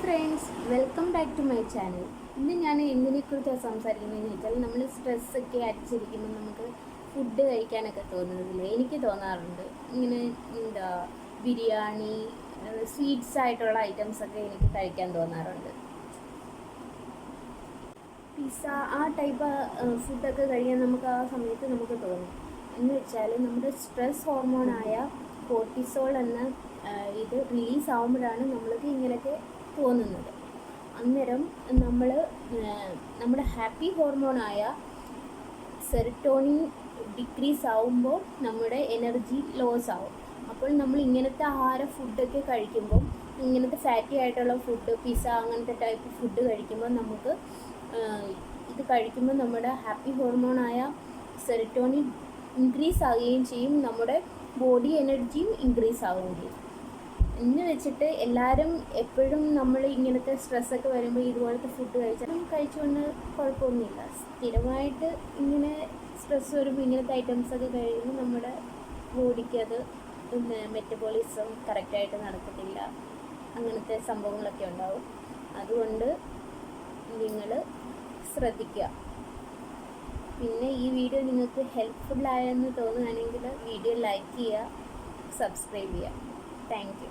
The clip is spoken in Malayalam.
Friends welcome back to my channel ഇന്ന് ഞാൻ എന്തിനെക്കുറിച്ചാണ് സംസാരിക്കുന്നതെന്ന് വെച്ചാൽ നമ്മൾ സ്ട്രെസ്സൊക്കെ അടിച്ചിരിക്കുമ്പോൾ നമുക്ക് ഫുഡ് കഴിക്കാനൊക്കെ തോന്നുന്നില്ല എനിക്ക് തോന്നാറുണ്ട്. ഇങ്ങനെ എന്താ ബിരിയാണി സ്വീറ്റ്സ് ആയിട്ടുള്ള ഐറ്റംസ് ഒക്കെ എനിക്ക് കഴിക്കാൻ തോന്നാറുണ്ട്. പിസ്സ ആ ടൈപ്പ് ഫുഡൊക്കെ കഴിക്കാൻ നമുക്ക് ആ സമയത്ത് നമുക്ക് തോന്നും. എന്ന് വെച്ചാൽ നമ്മുടെ സ്ട്രെസ് ഹോർമോണായ കോർട്ടിസോൾ എന്ന ഇത് റിലീസ് ആകുമ്പോഴാണ് നമ്മൾക്ക് ഇങ്ങനെയൊക്കെ തോന്നുന്നത് അന്നേരം നമ്മൾ നമ്മുടെ ഹാപ്പി ഹോർമോണായ സെറട്ടോണിൻ ഡിക്രീസ് ആവുമ്പോൾ നമ്മുടെ എനർജി ലോസ് ആവും അപ്പോൾ നമ്മൾ ഇങ്ങനത്തെ ആഹാര ഫുഡൊക്കെ കഴിക്കുമ്പോൾ ഇങ്ങനത്തെ ഫാറ്റി ആയിട്ടുള്ള ഫുഡ് പിസ്സ അങ്ങനത്തെ ടൈപ്പ് ഫുഡ് കഴിക്കുമ്പോൾ നമുക്ക് ഇത് കഴിക്കുമ്പോൾ നമ്മുടെ ഹാപ്പി ഹോർമോണായ സെറട്ടോണിൻ ഇൻക്രീസ് ആവുകയും ചെയ്യും. നമ്മുടെ ബോഡി എനർജിയും ഇൻക്രീസ് ആവുകയും ചെയ്യും. എന്ന് വെച്ചിട്ട് എല്ലാവരും എപ്പോഴും നമ്മൾ ഇങ്ങനത്തെ സ്ട്രെസ്സൊക്കെ വരുമ്പോൾ ഇതുപോലത്തെ ഫുഡ് കഴിച്ചാൽ കഴിച്ചുകൊണ്ട് കുഴപ്പമൊന്നുമില്ല. സ്ഥിരമായിട്ട് ഇങ്ങനെ സ്ട്രെസ് വരുമ്പോൾ ഇങ്ങനത്തെ ഐറ്റംസൊക്കെ കഴിയുമ്പോൾ നമ്മുടെ ബോഡിക്ക് അത് മെറ്റബോളിസം കറക്റ്റായിട്ട് നടക്കത്തില്ല. അങ്ങനത്തെ സംഭവങ്ങളൊക്കെ ഉണ്ടാവും. അതുകൊണ്ട് നിങ്ങൾ ശ്രദ്ധിക്കുക. പിന്നെ ഈ വീഡിയോ നിങ്ങൾക്ക് ഹെൽപ്ഫുള്ളായെന്ന് തോന്നുകയാണെങ്കിൽ വീഡിയോ ലൈക്ക് ചെയ്യുക സബ്സ്ക്രൈബ് ചെയ്യുക. Thank you